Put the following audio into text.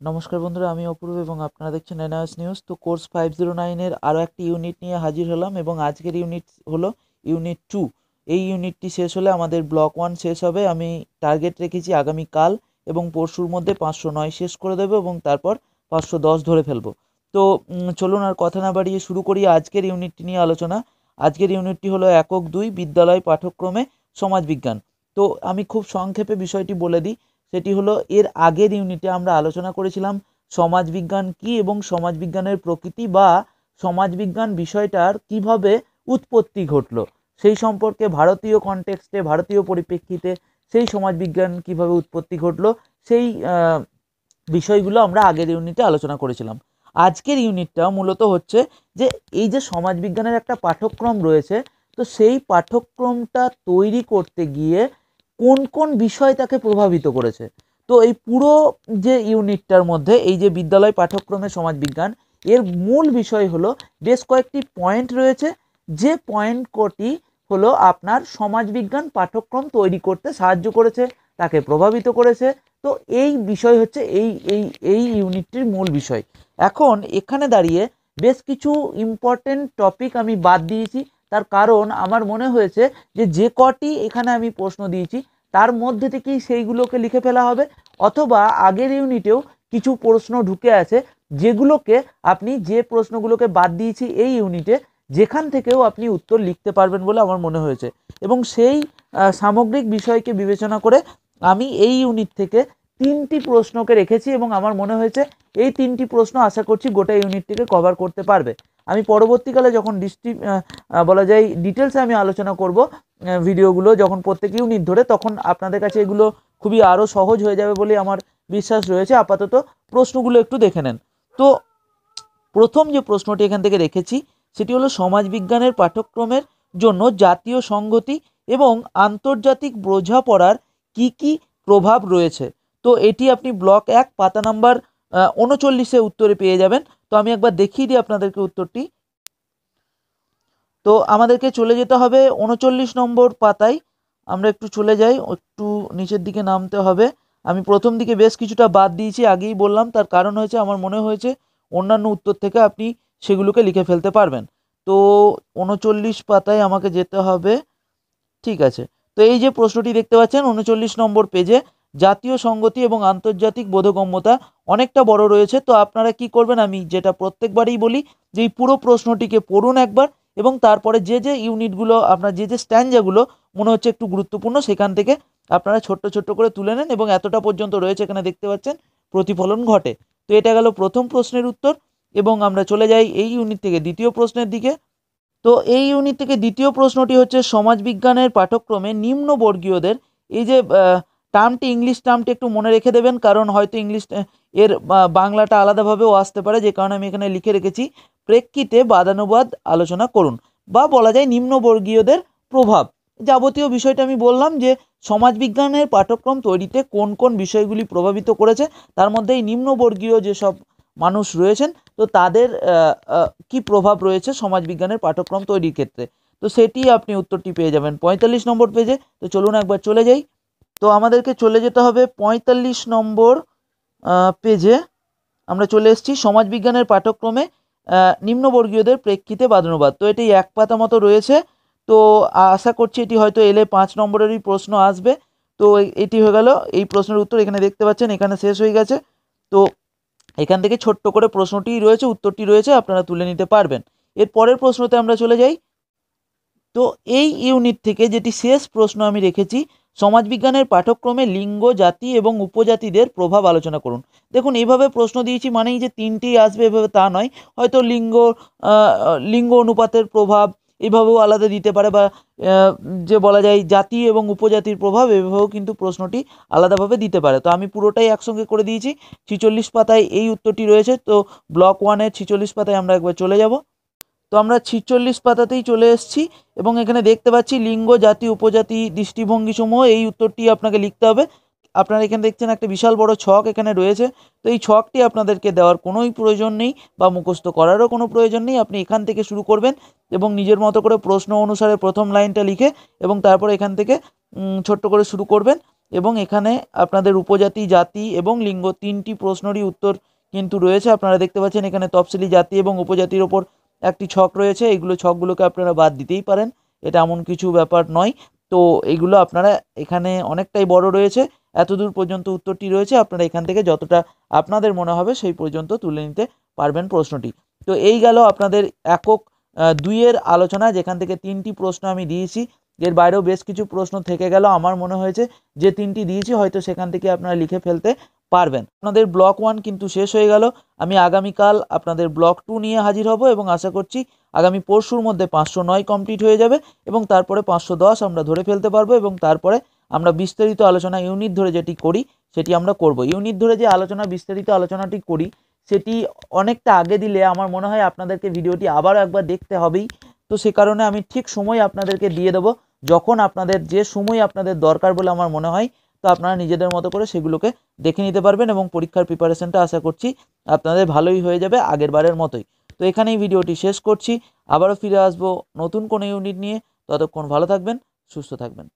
নমস্কার বন্ধুরা, আমি অপূর্ব এবং আপনারা দেখছেন এনআস নিউজ। তো কোর্স ফাইভ জিরো নাইনের আরও একটি ইউনিট নিয়ে হাজির হলাম এবং আজকের ইউনিট হলো ইউনিট টু এই ইউনিটটি শেষ হলে আমাদের ব্লক ওয়ান শেষ হবে। আমি টার্গেট রেখেছি আগামীকাল এবং পরশুর মধ্যে পাঁচশো নয় শেষ করে দেবো এবং তারপর পাঁচশো দশ ধরে ফেলব। তো চলুন আর কথা না বাড়িয়ে শুরু করি আজকের ইউনিটটি নিয়ে আলোচনা। আজকের ইউনিটটি হলো একক দুই বিদ্যালয় পাঠ্যক্রমে সমাজবিজ্ঞান। তো, আমি খুব সংক্ষেপে বিষয়টি বলে দিই। সেটি হলো এর আগের ইউনিটে আমরা আলোচনা করেছিলাম সমাজবিজ্ঞান কি এবং সমাজবিজ্ঞানের প্রকৃতি বা সমাজবিজ্ঞান বিষয়টার কীভাবে উৎপত্তি ঘটলো। সেই সম্পর্কে ভারতীয় কনটেক্সটে ভারতীয় পরিপ্রেক্ষিতে সেই সমাজবিজ্ঞান কীভাবে উৎপত্তি ঘটলো, সেই বিষয়গুলো আমরা আগের ইউনিটে আলোচনা করেছিলাম। আজকের ইউনিটটা মূলত হচ্ছে যে এই যে সমাজবিজ্ঞানের একটা পাঠ্যক্রম রয়েছে, তো সেই পাঠ্যক্রমটা তৈরি করতে গিয়ে কোন কোন বিষয় তাকে প্রভাবিত করেছে? তো এই পুরো যে ইউনিটটার মধ্যে, এই যে বিদ্যালয় পাঠ্যক্রমে সমাজবিজ্ঞান, এর মূল বিষয় হলো বেশ কয়েকটি পয়েন্ট রয়েছে। যে পয়েন্ট কটি হলো আপনার সমাজবিজ্ঞান পাঠ্যক্রম তৈরি করতে সাহায্য করেছে, তাকে প্রভাবিত করেছে। তো এই বিষয় হচ্ছে এই এই এই ইউনিটটির মূল বিষয়। এখন এখানে দাঁড়িয়ে বেশ কিছু ইম্পর্টেন্ট টপিক আমি বাদ দিয়েছি। তার কারণ আমার মনে হয়েছে যে যে কটি এখানে আমি প্রশ্ন দিয়েছি, তার মধ্যে থেকেই সেইগুলোকে লিখে ফেলা হবে, অথবা আগের ইউনিটেও কিছু প্রশ্ন ঢুকে আছে, যেগুলোকে আপনি যে প্রশ্নগুলোকে বাদ দিয়েছি এই ইউনিটে, যেখান থেকেও আপনি উত্তর লিখতে পারবেন বলে আমার মনে হয়েছে। এবং সেই সামগ্রিক বিষয়কে বিবেচনা করে আমি এই ইউনিট থেকে তিনটি প্রশ্নকে রেখেছি এবং আমার মনে হয়েছে এই তিনটি প্রশ্ন আশা করছি গোটা ইউনিটটিকে কভার করতে পারবে। আমি পরবর্তীকালে যখন ডিস্ট্রি বলা যায় ডিটেলসে আমি আলোচনা করব ভিডিওগুলো যখন প্রত্যেক ইউনিট ধরে, তখন আপনাদের কাছে এগুলো খুবই আরও সহজ হয়ে যাবে বলে আমার বিশ্বাস রয়েছে। আপাতত প্রশ্নগুলো একটু দেখে নেন। তো প্রথম যে প্রশ্নটি এখান থেকে রেখেছি, সেটি হলো সমাজবিজ্ঞানের পাঠ্যক্রমের জন্য জাতীয় সংগতি এবং আন্তর্জাতিক বোঝাপড়ার কি কি প্রভাব রয়েছে। তো এটি আপনি ব্লক এক, পাতা নাম্বার উনচল্লিশে উত্তরে পেয়ে যাবেন। তো আমি একবার দেখিয়ে দিই আপনাদেরকে উত্তরটি। তো আমাদেরকে চলে যেতে হবে উনচল্লিশ নম্বর পাতায়। আমরা একটু চলে যাই, একটু নিচের দিকে নামতে হবে। আমি প্রথম দিকে বেশ কিছুটা বাদ দিয়েছি, আগেই বললাম, তার কারণ হয়েছে, আমার মনে হয়েছে অন্যান্য উত্তর থেকে আপনি সেগুলোকে লিখে ফেলতে পারবেন। তো উনচল্লিশ পাতায় আমাকে যেতে হবে, ঠিক আছে। তো এই যে প্রশ্নটি দেখতে পাচ্ছেন, উনচল্লিশ নম্বর পেজে জাতীয় সংগতি এবং আন্তর্জাতিক বোধগম্যতা অনেকটা বড় রয়েছে। তো আপনারা কি করবেন? আমি যেটা প্রত্যেকবারই বলি যে, এই পুরো প্রশ্নটিকে পড়ুন একবার এবং তারপরে যে যে ইউনিটগুলো, আপনার যে যে স্ট্যান্ডাগুলো মনে হচ্ছে একটু গুরুত্বপূর্ণ, সেখান থেকে আপনারা ছোট্ট ছোট্ট করে তুলে নেন এবং এতটা পর্যন্ত রয়েছে এখানে দেখতে পাচ্ছেন, প্রতিফলন ঘটে। তো এটা গেল প্রথম প্রশ্নের উত্তর এবং আমরা চলে যাই এই ইউনিট থেকে দ্বিতীয় প্রশ্নের দিকে। তো এই ইউনিট থেকে দ্বিতীয় প্রশ্নটি হচ্ছে সমাজবিজ্ঞানের পাঠ্যক্রমে নিম্নবর্গীয়দের এই যে টার্মটি ইংলিশ টার্মটি একটু মনে রেখে দেবেন, কারণ হয়তো ইংলিশ এর বাংলাটা আলাদাভাবেও আসতে পারে, যে কারণে আমি এখানে লিখে রেখেছি, প্রেক্ষিতে বাদানুবাদ আলোচনা করুন, বা বলা যায় নিম্নবর্গীয়দের প্রভাব। যাবতীয় বিষয়টা আমি বললাম যে, সমাজবিজ্ঞানের পাঠ্যক্রম তৈরিতে কোন কোন বিষয়গুলি প্রভাবিত করেছে, তার মধ্যে এই নিম্নবর্গীয় যেসব মানুষ রয়েছেন, তো তাদের কি প্রভাব রয়েছে সমাজবিজ্ঞানের পাঠ্যক্রম তৈরির ক্ষেত্রে? তো সেটি আপনি উত্তরটি পেয়ে যাবেন। পঁয়তাল্লিশ নম্বর পেজে তো চলুন একবার চলে যাই। তো আমাদেরকে চলে যেতে হবে পঁয়তাল্লিশ নম্বর পেজে আমরা চলে এসেছি সমাজবিজ্ঞানের পাঠ্যক্রমে নিম্নবর্গীয়দের প্রেক্ষিতে বাদানুবাদ। তো এটি এক পাতা মতো রয়েছে। তো আশা করছি এটি হয়তো এলে পাঁচ নম্বরেরই প্রশ্ন আসবে। তো এটি হয়ে গেল এই প্রশ্নের উত্তর এখানে দেখতে পাচ্ছেন, এখানে শেষ হয়ে গেছে। তো এখান থেকে ছোট্ট করে প্রশ্নটি রয়েছে, উত্তরটি রয়েছে, আপনারা তুলে নিতে পারবেন। এর পরের প্রশ্নতে আমরা চলে যাই। তো এই ইউনিট থেকে যেটি শেষ প্রশ্ন আমি রেখেছি সমাজবিজ্ঞানের পাঠ্যক্রমে লিঙ্গ, জাতি এবং উপজাতিদের প্রভাব আলোচনা করুন। দেখুন, এইভাবে প্রশ্ন দিয়েছি মানেই যে তিনটেই আসবে, এভাবে তা নয়। হয়তো লিঙ্গ লিঙ্গ অনুপাতের প্রভাব এভাবেও আলাদা দিতে পারে বা যে বলা যায় জাতি এবং উপজাতির প্রভাব এভাবেও কিন্তু প্রশ্নটি আলাদাভাবে দিতে পারে। তো আমি পুরোটাই একসঙ্গে করে দিয়েছি। ছিচল্লিশ পাতায় এই উত্তরটি রয়েছে। তো ব্লক ওয়ানের ছিচল্লিশ পাতায় আমরা একবার চলে যাব। তো আমরা ছিচল্লিশ পাতাতেই চলে এসেছি এবং এখানে দেখতে পাচ্ছি লিঙ্গ, জাতি, উপজাতি, দৃষ্টিভঙ্গি সমূহ, এই উত্তরটি আপনাকে লিখতে হবে। আপনারা এখানে দেখছেন একটা বিশাল বড় ছক এখানে রয়েছে। তো এই ছকটি আপনাদেরকে দেওয়ার কোনোই প্রয়োজন নেই বা মুখস্থ করারও কোনো প্রয়োজন নেই। আপনি এখান থেকে শুরু করবেন এবং নিজের মতো করে প্রশ্ন অনুসারে প্রথম লাইনটা লিখে এবং তারপর এখান থেকে ছোট্ট করে শুরু করবেন এবং এখানে আপনাদের উপজাতি, জাতি এবং লিঙ্গ তিনটি প্রশ্নেরই উত্তর কিন্তু রয়েছে। আপনারা দেখতে পাচ্ছেন এখানে তফসিলি জাতি এবং উপজাতির ওপর একটি ছক রয়েছে এইগুলো ছকগুলোকে আপনারা বাদ দিতেই পারেন, এটা এমন কিছু ব্যাপার নয়। তো এইগুলো আপনারা এখানে অনেকটাই বড় রয়েছে, এতদূর পর্যন্ত উত্তরটি রয়েছে, আপনারা এখান থেকে যতটা আপনাদের মনে হবে সেই পর্যন্ত তুলে নিতে পারবেন প্রশ্নটি। তো এই গেল আপনাদের একক দুইয়ের আলোচনা, যেখান থেকে তিনটি প্রশ্ন আমি দিয়েছি। এর বাইরেও বেশ কিছু প্রশ্ন থেকে গেল। আমার মনে হয়েছে যে তিনটি দিয়েছি, হয়তো সেখান থেকে আপনারা লিখে ফেলতে পারবেন। আপনাদের ব্লক ওয়ান কিন্তু শেষ হয়ে গেল। আমি আগামীকাল আপনাদের ব্লক টু নিয়ে হাজির হব এবং আশা করছি আগামী পরশুর মধ্যে পাঁচশো নয় কমপ্লিট হয়ে যাবে এবং তারপরে পাঁচশো দশ আমরা ধরে ফেলতে পারব এবং তারপরে আমরা বিস্তারিত আলোচনা ইউনিট ধরে যেটি করি, সেটি আমরা করব। ইউনিট ধরে যে আলোচনা, বিস্তারিত আলোচনাটি করি, সেটি অনেকটা আগে দিলে আমার মনে হয় আপনাদেরকে ভিডিওটি আবারও একবার দেখতে হবেই। তো সে কারণে আমি ঠিক সময় আপনাদেরকে দিয়ে দেবো। যখন আপনাদের যে সময় আপনাদের দরকার বলে আমার মনে হয় তো আপনারা নিজেদের মতো করে সেগুলোকে দেখে নিতে পারবেন এবং পরীক্ষার প্রিপারেশনটা আশা করছি আপনাদের ভালোই হয়ে যাবে আগের বারের মতোই। তো এখানেই ভিডিওটি শেষ করছি। আবারও ফিরে আসব নতুন কোনো ইউনিট নিয়ে। ততক্ষণ ভালো থাকবেন, সুস্থ থাকবেন।